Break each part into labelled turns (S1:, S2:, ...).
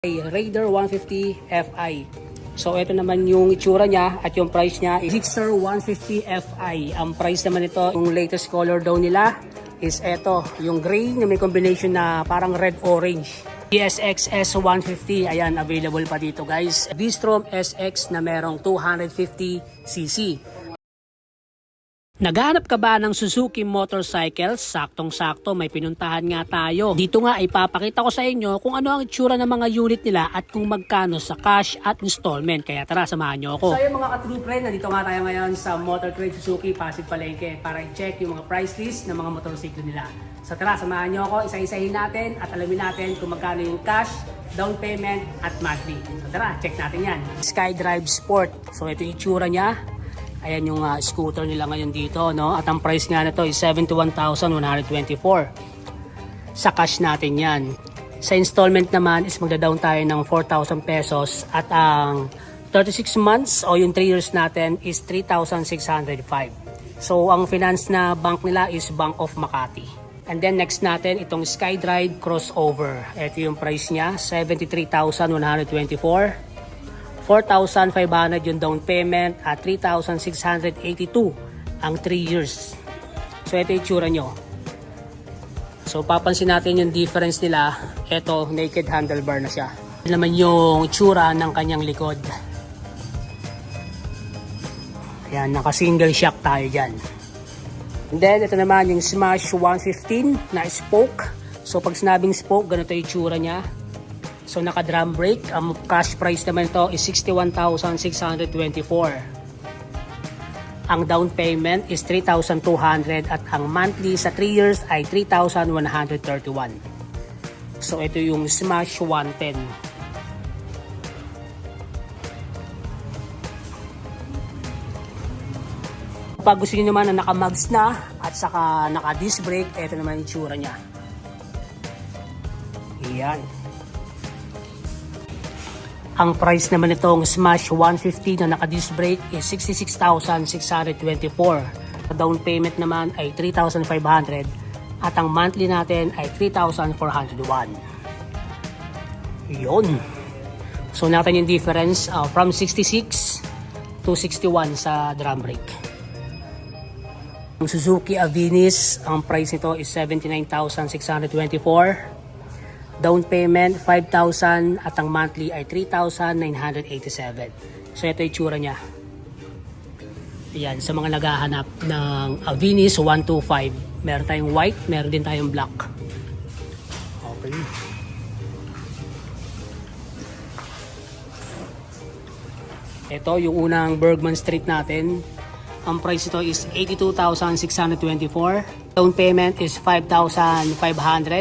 S1: Raider 150 Fi. So ito naman yung itsura niya at yung price niya is Gixxer 150 Fi. Ang price naman ito, yung latest color daw nila is ito, yung gray na may combination na parang red-orange. PSX S150, ayan, available pa dito guys. V-Strom SX na merong 250cc. Naghanap ka ba ng Suzuki motorcycles? Saktong-sakto, may pinuntahan nga tayo. Dito nga ipapakita ko sa inyo kung ano ang itsura ng mga unit nila at kung magkano sa cash at installment. Kaya tara, samahan nyo ako. So yung mga ka-true friend, nandito nga tayo ngayon sa Motor Trade Suzuki Pasig Palengke para i-check yung mga price list ng mga motorsiklo nila. So tara, samahan nyo ako, isa-isahin natin at alamin natin kung magkano yung cash, down payment at monthly. So tara, check natin yan. SkyDrive Sport. So ito yung itsura niya. Ayan yung ah, scooter nila ngayon dito, no? At ang price nga nito is 71,124. Sa cash natin yan. Sa installment naman is magda-down tayo ng 4,000 pesos at ang 36 months o yung 3 years natin is 3,605. So ang finance na bank nila is Bank of Makati. And then next natin itong SkyDrive Crossover. Ito yung price niya, 73,124. 4,500 yung down payment at 3,682 ang 3 years. So ito yung tsura nyo. So papansin natin yung difference nila. Ito, naked handlebar na siya. Ito naman yung tsura ng kanyang likod. Ayan, naka single shock tayo dyan. And then ito naman yung Smash 115 na spoke. So pag sinabing spoke, ganito yung tsura niya. So naka drum brake, ang cash price naman ito is 61,624. Ang down payment is 3,200 at ang monthly sa 3 years ay 3,131. So ito yung Smash 110. Pag gusto niyo naman na naka-mugs na at saka naka-disc brake, ito naman yung tsura niya. Yan. Ang price naman nitong Smash 150 na naka-disc brake is 66,624. Down payment naman ay 3,500 at ang monthly natin ay 3,401. Yun. So natin yung difference uh, from 66 to 61 sa drum brake. Ang Suzuki Avinis, ang price nito is 79,624. Down payment, 5,000 at ang monthly ay 3,987. So ito yung tsura niya. Ayan, sa mga naghahanap ng Avinis 125. Meron tayong white, meron din tayong black. Okay. Ito yung unang Bergman Street natin. Ang price ito is 82,624. Down payment is 5,500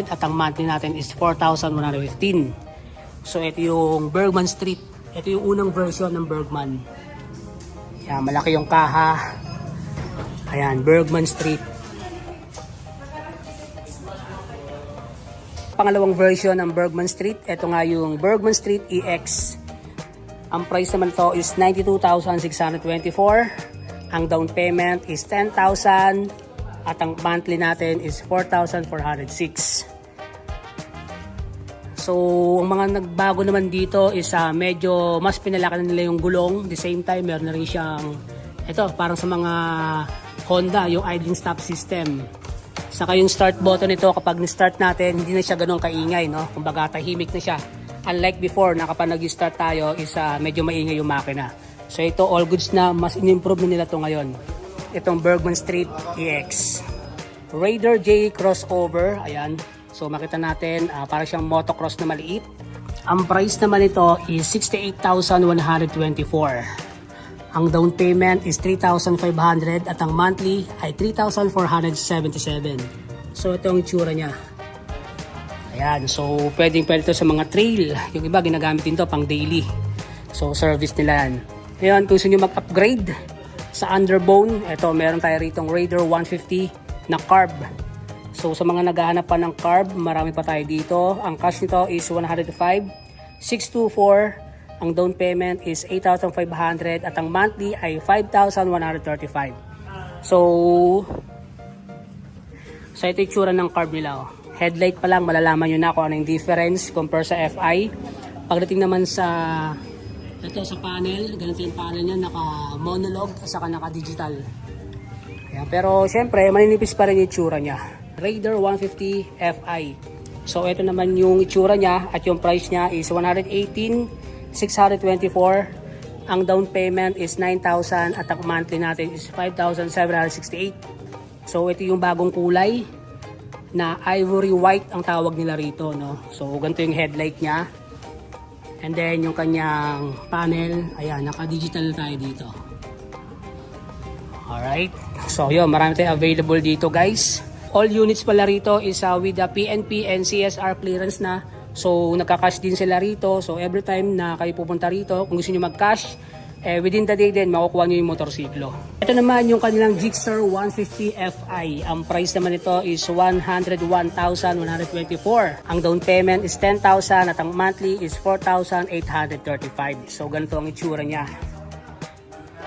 S1: at ang monthly natin is 4,115. So ito yung Bergman Street. Ito yung unang version ng Bergman. Yan, malaki yung kaha. Ayan, Bergman Street. Pangalawang version ng Bergman Street. Ito nga yung Bergman Street EX. Ang price naman to is 92,624. Ang down payment is 10,000 at ang monthly natin is 4,406. So, ang mga nagbago naman dito is ah, medyo mas pinalaki na nila yung gulong. The same time, meron na rin siyang ito, parang sa mga Honda, yung idling stop system. Saka yung start button nito, kapag ni-start natin, hindi na siya ganun kaingay, no? Kumbaga, tahimik na siya. Unlike before, na kapag nag-start tayo, is ah, medyo maingay yung makina. So ito, all goods na, mas in-improve nila to ngayon. Itong Bergman Street EX. Raider J crossover, ayan. So makita natin, ah, para siyang motocross na maliit. Ang price naman ito is 68,124. Ang down payment is 3,500 at ang monthly ay 3,477. So ito ang itsura niya. Ayan, so pwedeng pwede ito sa mga trail. Yung iba ginagamit din to pang daily. So service nila yan. Ngayon, kung gusto nyo mag-upgrade sa underbone, ito meron tayo rito Raider 150 na carb. So sa mga naghahanap pa ng carb, marami pa tayo dito. Ang cash nito is 105,624. Ang down payment is 8,500 at ang monthly ay 5,135. So, So ito yung tsura ng carb nila. Oh. Headlight pa lang, malalaman nyo na kung ano yung difference compare sa FI. Pagdating naman sa ito sa panel, ganito yung panel niya, naka monologue at saka naka digital. Ayan, pero syempre, maninipis pa rin yung itsura niya. Raider 150 Fi. So ito naman yung itsura niya at yung price niya is 118,624. Ang down payment is 9,000 at ang monthly natin is 5,768. So ito yung bagong kulay na ivory white ang tawag nila rito. No? So ganito yung headlight niya. And then yung kanyang panel, ayan, naka-digital tayo dito. Alright. So yun, marami tayong available dito guys. All units pala rito is uh, with the PNP and CSR clearance na. So nagka-cash din sila rito. So every time na kayo pupunta rito, kung gusto nyo mag-cash, eh, within the day din, makukuha nyo yung motorsiklo. Ito naman yung kanilang Gixxer 150 Fi. Ang price naman nito is 101,124. Ang down payment is 10,000 at ang monthly is 4,835. So ganito ang itsura niya.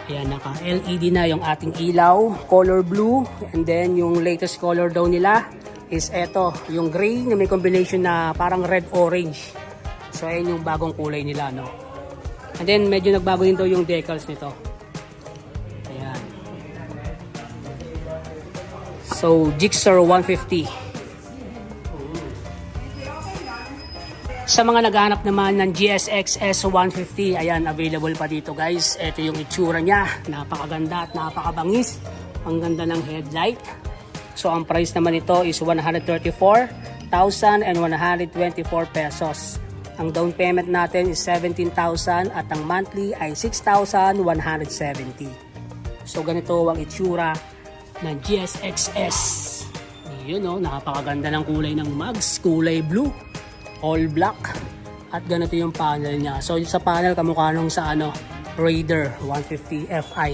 S1: Ayan, naka LED na yung ating ilaw, color blue, and then yung latest color daw nila is eto, yung gray na may combination na parang red-orange. So ayan yung bagong kulay nila, no? And then medyo nagbago din daw yung decals nito. Ayan. So, Gixxer 150. Sa mga naghahanap naman ng GSX S150, ayan, available pa dito guys. Ito yung itsura niya. Napakaganda at napakabangis. Ang ganda ng headlight. So, ang price naman ito is 134,124 pesos. Ang down payment natin is 17,000 at ang monthly ay 6,170. So, ganito ang itsura ng GSX-S. Yun o, napakaganda ng kulay ng mugs. Kulay blue all black at ganito yung panel niya. So sa panel kamukha nung sa ano Raider 150 Fi.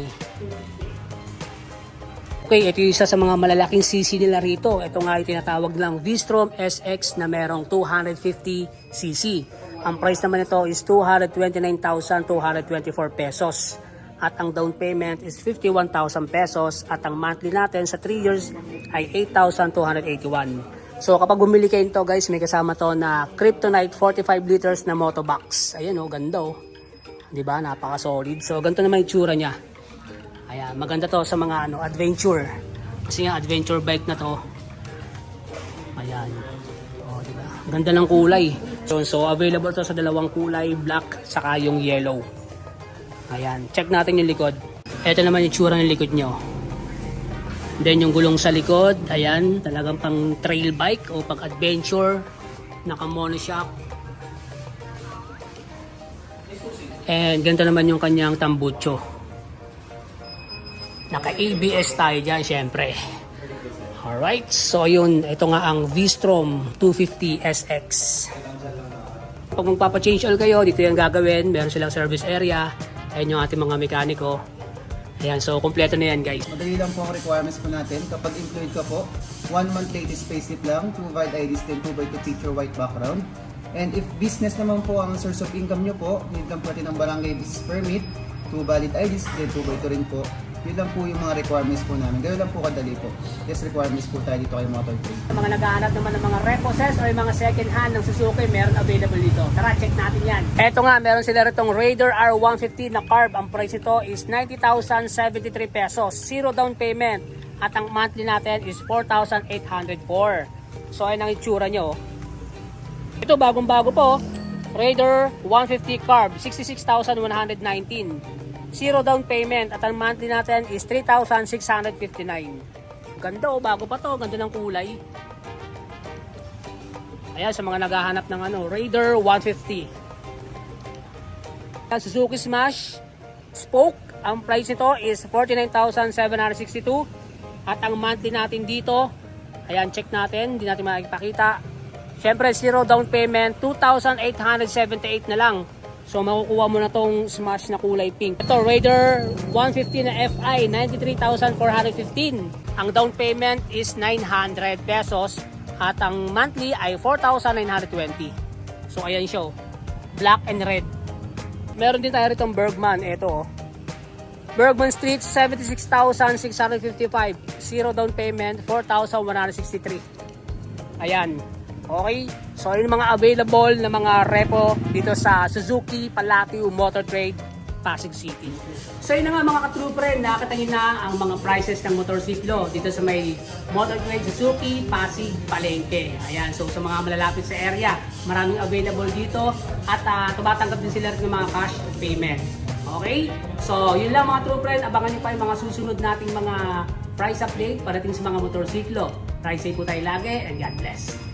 S1: Okay, ito yung isa sa mga malalaking CC nila rito. Ito nga yung tinatawag lang V-Strom SX na merong 250 cc. Ang price naman nito is 229,224 pesos. At ang down payment is 51,000 pesos at ang monthly natin sa 3 years ay 8,281. So kapag bumili kayo nito guys, may kasama to na Kryptonite 45 liters na motobox. Ayan oh, ganda oh. 'Di ba? Napaka-solid. So ganito naman yung tsura niya. Ayan, maganda to sa mga ano, adventure. Kasi nga adventure bike na to. Ayan. Oh, 'di ba? Ganda ng kulay. So, so available to sa dalawang kulay, black saka yung yellow. Ayan, check natin yung likod. Ito naman yung tsura ng likod nyo. Then yung gulong sa likod, ayan, talagang pang trail bike o pag adventure, naka monoshock. And ganito naman yung kanyang tambucho. Naka ABS tayo dyan, syempre. Alright, so yun, ito nga ang V-Strom 250 SX. Pag magpapa-change oil kayo, dito yung gagawin. Meron silang service area. Ayan yung ating mga mekaniko. Ayan, so kompleto na yan guys.
S2: Madali lang po ang requirements po natin. Kapag employed ka po, 1 month latest payslip lang, 2 valid IDs, then 2 by 2 picture white background. And if business naman po ang source of income nyo po, need lang po natin ng barangay business permit, 2 valid IDs, then 2 by 2 rin po. Yun lang po yung mga requirements po namin. Ganoon lang po kadali po. Yes, requirements po tayo dito kay Motor Trade.
S1: mga naghahanap naman ng mga reposes o yung mga second hand ng Suzuki, meron available dito. Tara, check natin yan. Eto nga, meron sila ritong Raider R150 na carb. Ang price nito is 90,073 pesos. Zero down payment. At ang monthly natin is 4,804. So, ayun ang itsura nyo. Ito, bagong-bago po. Raider 150 carb, 66,119. Zero down payment at ang monthly natin is 3,659. Ganda oh, bago pa to, ganda ng kulay. Ayan, sa mga naghahanap ng ano, Raider 150. Ayan, Suzuki Smash Spoke, ang price nito is 49,762. At ang monthly natin dito, ayan, check natin, hindi natin makikipakita. Siyempre, zero down payment, 2,878 na lang. So makukuha mo na tong smash na kulay pink. Ito, Raider 150 na FI, 93,415. Ang down payment is 900 pesos at ang monthly ay 4,920. So ayan siya, oh. black and red. Meron din tayo ritong Bergman, ito oh. Bergman Street, 76,655. Zero down payment, 4,163. Ayan. Okay? So yun mga available na mga repo dito sa Suzuki Palatiu Motor Trade Pasig City. So yun nga mga ka-true friend, nakakita nyo na ang mga prices ng motorsiklo dito sa may Motor Trade Suzuki, Pasig, Palengke. Ayan, so sa mga malalapit sa area, maraming available dito at ah, tumatanggap din sila ng mga cash payment. Okay? So yun lang mga true friend, abangan nyo pa yung mga susunod nating mga price update parating sa mga motorsiklo. Ride safe po tayo lagi and God bless.